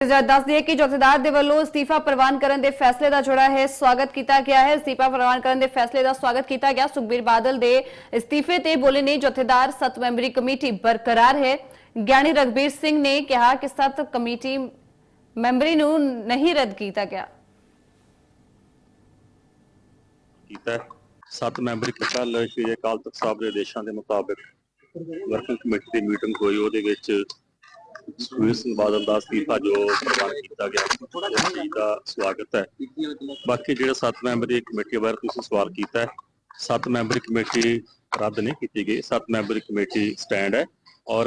ਜਦ ਦੱਸ ਦਈਏ ਕਿ ਜਥੇਦਾਰ ਦੇ ਵੱਲੋਂ ਅਸਤੀਫਾ ਪ੍ਰਵਾਨ ਕਰਨ ਦੇ ਫੈਸਲੇ ਦਾ ਜਿਹੜਾ ਹੈ, ਸਵਾਗਤ ਕੀਤਾ ਗਿਆ ਹੈ। ਅਸਤੀਫਾ ਪ੍ਰਵਾਨ ਕਰਨ ਦੇ ਫੈਸਲੇ ਦਾ ਸਵਾਗਤ ਕੀਤਾ ਗਿਆ। ਸੁਖਬੀਰ ਬਾਦਲ ਦੇ ਅਸਤੀਫੇ ਤੇ ਬੋਲੇ ਨੇ ਜਥੇਦਾਰ ਸੱਤ ਮੈਂਬਰੀ ਕਮੇਟੀ ਬਰਕਰਾਰ ਹੈ। ਗਿਆਨੀ ਰਗਬੀਰ ਸਿੰਘ ਨੇ ਕਿਹਾ ਕਿ ਸੱਤ ਕਮੇਟੀ ਮੈਂਬਰੀ ਨੂੰ ਨਹੀਂ ਰੱਦ ਕੀਤਾ ਗਿਆ। ਕੀਤਾ ਹੈ। ਸੱਤ ਮੈਂਬਰੀ ਕੱਲ ਸ਼੍ਰੀ ਅਕਾਲ ਤਖਤ ਸਾਹਿਬ ਦੇ ਆਦੇਸ਼ਾਂ ਦੇ ਮੁਤਾਬਕ ਵਰਕਿੰਗ ਕਮੇਟੀ ਦੀ ਮੀਟਿੰਗ ਹੋਈ। ਉਹਦੇ ਵਿੱਚ ਸੁਖਬੀਰ ਸਿੰਘ ਬਾਦਲ ਦਾ ਅਸਤੀਫਾ ਜੋ ਪ੍ਰਵਾਨ ਕੀਤਾ ਗਿਆ ਉਸ ਚੀਜ਼ ਦਾ ਸਵਾਗਤ ਹੈ। ਬਾਕੀ ਜਿਹੜਾ ਸੱਤ ਮੈਂਬਰੀ ਕਮੇਟੀ ਬਾਰੇ ਤੁਸੀਂ ਸਵਾਲ ਕੀਤਾ ਹੈ ਸੱਤ ਮੈਂਬਰੀ ਕਮੇਟੀ ਰੱਦ ਨਹੀਂ ਕੀਤੀ ਗਈ ਸੱਤ ਮੈਂਬਰੀ ਕਮੇਟੀ ਸਟੈਂਡ ਹੈ ਔਰ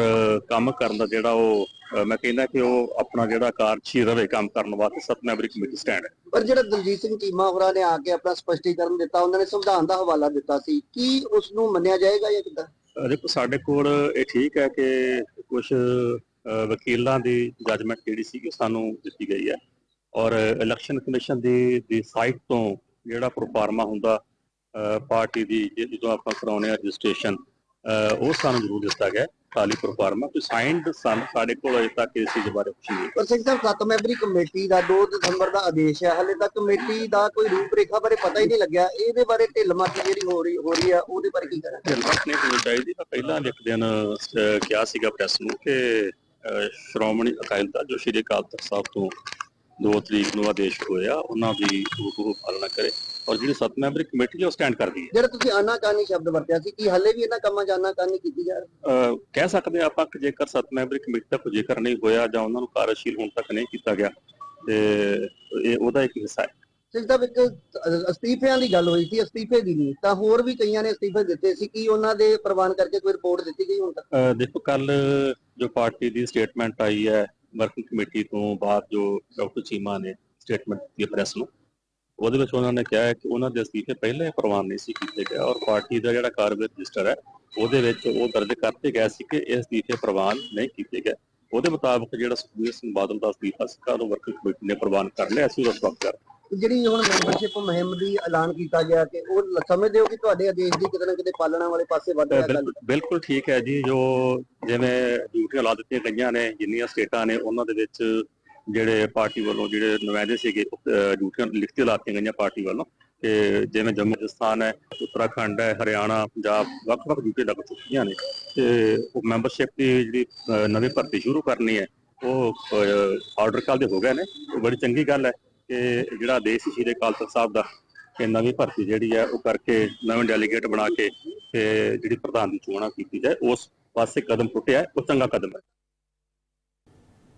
ਕੰਮ ਕਰਨ ਦਾ ਜਿਹੜਾ ਉਹ ਮੈਂ ਕਹਿੰਦਾ ਕਿ ਉਹ ਆਪਣਾ ਜਿਹੜਾ ਕਾਰਜਸ਼ੀਲ ਰਵੇ ਕੰਮ ਕਰਨ ਵਾਸਤੇ ਸੱਤ ਮੈਂਬਰੀ ਕਮੇਟੀ ਸਟੈਂਡ ਹੈ। ਪਰ ਜਿਹੜਾ ਦਲਜੀਤ ਸਿੰਘ ਚੀਮਾ ਹੋਰਾਂ ਨੇ ਆ ਕੇ ਆਪਣਾ ਸਪਸ਼ਟੀਕਰਨ ਦਿੱਤਾ ਉਹਨਾਂ ਨੇ ਸੰਵਿਧਾਨ ਦਾ ਹਵਾਲਾ ਦਿੱਤਾ ਸੀ ਕੀ ਉਸ ਨੂੰ ਮੰਨਿਆ ਜਾਏਗਾ ਜਾਂ ਕਿੱਦਾਂ? ਦੇਖੋ ਸਾਡੇ ਕੋਲ ਇਹ ਠੀਕ ਹੈ ਕਿ ਕੁਝ ਵਕੀਲਾਂ ਦੀ ਜੱਜਮੈਂਟ ਜਿਹੜੀ ਸੀ ਸਾਨੂੰ ਦਿੱਤੀ ਗਈ ਹੈ। ਔਰ ਇਲੈਕਸ਼ਨ ਕਮਿਸ਼ਨ ਦੀ ਦੀ ਸਾਈਟ ਤੋਂ ਜਿਹੜਾ ਪ੍ਰੋਫਾਰਮਾ ਹੁੰਦਾ ਪਾਰਟੀ ਦੀ ਜਦੋਂ ਆਪਾਂ ਕਰਾਉਨੇ ਆ ਰਜਿਸਟ੍ਰੇਸ਼ਨ ਉਹ ਸਾਨੂੰ ਜ਼ਰੂਰ ਦਿੱਤਾ ਗਿਆ ਹੈ, ਖਾਲੀ ਪ੍ਰੋਫਾਰਮਾ ਕੋਈ ਸਾਈਨਡ ਸਨ ਸਾਡੇ ਕੋਲ ਅਜੇ ਤੱਕ ਇਸ ਚੀਜ਼ ਬਾਰੇ ਕੁਝ ਨਹੀਂ। ਪਰ ਸਿੰਘ ਸਾਹਿਬ ਸੱਤ ਮੈਂਬਰੀ ਕਮੇਟੀ ਦਾ 2 ਦਸੰਬਰ ਦਾ ਆਦੇਸ਼ ਹੈ। ਹਲੇ ਤੱਕ ਕਮੇਟੀ ਦਾ ਕੋਈ ਰੂਪਰੇਖਾ ਬਾਰੇ ਪਤਾ ਹੀ ਨਹੀਂ ਲੱਗਿਆ। ਇਹਦੇ ਬਾਰੇ ਢਿੱਲ ਮੱਤ ਜਿਹੜੀ ਹੋ ਰਹੀ ਹੋ ਰਹੀ ਆ ਉਹਦੇ ਬਾਰੇ ਕੀ ਕਰਾਂ ਢਿੱਲਮੱਠ ਨਹੀਂ ਹੋਣੀ ਚਾਹੀਦੀ। ਮੈਂ ਪਹਿਲਾਂ ਇੱਕ ਦਿਨ ਕਿਹਾ ਸੀਗਾ ਪ੍ਰੈਸ ਨੂੰ ਕਿ ਸ਼੍ਰੋਮਣੀ ਅਕਾਲੀ ਦਲ ਜੋ ਸ਼੍ਰੀ ਅਕਾਲ ਤਖਤ ਸਾਹਿਬ ਤੋਂ 2 ਤਰੀਕ ਨੂੰ ਆਦੇਸ਼ ਹੋਇਆ ਉਹਨਾਂ ਦੀ ਉਹ ਪਾਲਣਾ ਕਰੇ ਔਰ ਜਿਹੜੀ ਸੱਤ ਮੈਂਬਰੀ ਕਮੇਟੀ ਜੋ ਸਟੈਂਡ ਕਰਦੀ ਹੈ। ਜਿਹੜਾ ਤੁਸੀਂ ਆਨਾਕਾਨੀ ਸ਼ਬਦ ਵਰਤਿਆ ਸੀ ਕਿ ਹਲੇ ਵੀ ਇਹਨਾਂ ਕੰਮਾਂ 'ਚ ਆਨਾਕਾਨੀ ਕੀਤੀ ਜਾ ਰਹੀ ਕਹਿ ਸਕਦੇ ਹਾਂ ਆਪਾਂ ਕਿ ਜੇਕਰ ਸੱਤ ਮੈਂਬਰੀ ਕਮੇਟੀ ਦਾ ਕੋਈ ਜ਼ਿਕਰ ਨਹੀਂ ਹੋਇਆ ਜਾਂ ਉਹਨਾਂ ਨੂੰ ਕਾਰਜਸ਼ੀਲ ਹੁਣ ਤੱਕ ਨਹੀਂ ਕੀਤਾ ਗਿਆ ਤੇ ਇਹ ਉਹਦਾ ਇੱਕ ਹਿੱਸਾ ਹੈ। ਸਾਹਿਬ ਇੱਕ ਅਸਤੀਫਿਆਂ ਦੀ ਗੱਲ ਹੋਈ ਸੀ ਅਸਤੀਫੇ ਦੀ ਨਹੀਂ ਤਾਂ ਹੋਰ ਵੀ ਕਈਆਂ ਨੇ ਅਸਤੀਫੇ ਦਿੱਤੇ ਸੀ ਕਿ ਉਹਨਾਂ ਦੇ ਪ੍ਰਵਾਨ ਕਰਕੇ ਕੋਈ ਰਿਪੋਰਟ ਦਿੱਤੀ ਗਈ ਹੁਣ ਤੱਕ? ਦੇਖੋ ਕੱਲ ਜੋ ਪਾਰਟੀ ਦੀ ਸਟੇਟਮੈਂਟ ਆਈ ਹੈ ਵਰਕਿੰਗ ਕਮੇਟੀ ਤੋਂ ਬਾਅਦ ਜੋ ਡਾਕਟਰ ਚੀਮਾ ਨੇ ਸਟੇਟਮੈਂਟ ਦਿੱਤੀ ਪ੍ਰੈਸ ਨੂੰ, ਉਹਦੇ ਵਿੱਚ ਉਹਨਾਂ ਨੇ ਕਿਹਾ ਹੈ ਕਿ ਉਹਨਾਂ ਦੇ ਅਸਤੀਫੇ ਪਹਿਲਾਂ ਹੀ ਪ੍ਰਵਾਨ ਨਹੀਂ ਸੀ ਕੀਤੇ ਗਏ ਔਰ ਪਾਰਟੀ ਦਾ ਜਿਹੜਾ ਕਾਰਵਾਈ ਰਜਿਸਟਰ ਹੈ, ਉਹਦੇ ਵਿੱਚ ਉਹ ਦਰਜ ਕਰਤੇ ਗਏ ਸੀ ਕਿ ਇਹ ਅਸਤੀਫੇ ਪ੍ਰਵਾਨ ਨਹੀਂ ਕੀਤੇ ਗਏ। ਉਹਦੇ ਮੁਤਾਬਕ ਜਿਹੜਾ ਸੁਖਬੀਰ ਸਿੰਘ ਬਾਦਲ ਦਾ ਅਸਤੀਫਾ ਸੀ ਉਹ ਵਰਕਿੰਗ ਕਮੇਟੀ ਨੇ ਪ੍ਰਵਾਨ ਕਰ ਲਿਆ ਸੀ ਉਹਦਾ ਸਵਾਗਤ ਜਿਹੜੀ ਹੁਣ ਮੈਂਬਰਸ਼ਿਪ ਮੁਹਿੰਮ ਦੀ ਐਲਾਨ ਕੀਤਾ ਗਿਆ ਕਿ ਉਹ ਸਮਝਦੇ ਹੋ ਕਿ ਤੁਹਾਡੇ ਆਦੇਸ਼ ਦੀ ਕਿਤੇ ਨਾ ਕਿਤੇ ਪਾਲਣਾ ਵਾਲੇ ਪਾਸੇ ਵੱਧ ਰਿਹਾ ਗੱਲ? ਬਿਲਕੁਲ ਠੀਕ ਹੈ ਜੀ ਜੋ ਜਿਵੇਂ ਡਿਊਟੀਆਂ ਲਾ ਦਿੱਤੀਆਂ ਗਈਆਂ ਨੇ ਜਿੰਨੀਆਂ ਸਟੇਟਾਂ ਨੇ ਉਹਨਾਂ ਦੇ ਵਿੱਚ ਜਿਹੜੇ ਪਾਰਟੀ ਵੱਲੋਂ ਜਿਹੜੇ ਨੁਮਾਇੰਦੇ ਸੀਗੇ ਡਿਊਟੀਆਂ ਲਿਖਤੀ ਲਾਤੀਆਂ ਗਈਆਂ ਪਾਰਟੀ ਵੱਲੋਂ। ਕਿ ਜਿਵੇਂ ਜੰਮੂ ਰਾਜਸਥਾਨ ਹੈ ਉੱਤਰਾਖੰਡ ਹੈ ਹਰਿਆਣਾ ਪੰਜਾਬ ਵੱਖ-ਵੱਖ ਡਿਊਟੀ ਲੱਗ ਚੁੱਕੀਆਂ ਨੇ। ਤੇ ਉਹ ਮੈਂਬਰਸ਼ਿਪ ਦੀ ਜਿਹੜੀ ਨਵੀਂ ਭਰਤੀ ਸ਼ੁਰੂ ਕਰਨੀ ਹੈ ਉਹ ਆਰਡਰ ਕੱਲ ਦੇ ਹੋ ਗਏ ਨੇ। ਬੜੀ ਚੰਗੀ ਗੱਲ ਹੈ। ਕਿ ਜਿਹੜਾ ਦੇਸ਼ ਸ਼੍ਰੀ ਅਕਾਲ ਤਖਤ ਸਾਹਿਬ ਦਾ ਕਿ ਨਵੀਂ ਭਰਤੀ ਜਿਹੜੀ ਹੈ, ਉਹ ਕਰਕੇ ਨਵੇਂ ਡੈਲੀਗੇਟ ਬਣਾ ਕੇ ਤੇ ਜਿਹੜੀ ਪ੍ਰਧਾਨ ਦੀ ਚੋਣਾਂ ਕੀਤੀ ਜਾਏ, ਉਸ ਪਾਸੇ ਕਦਮ ਪੁੱਟਿਆ, ਉਹ ਚੰਗਾ ਕਦਮ ਹੈ।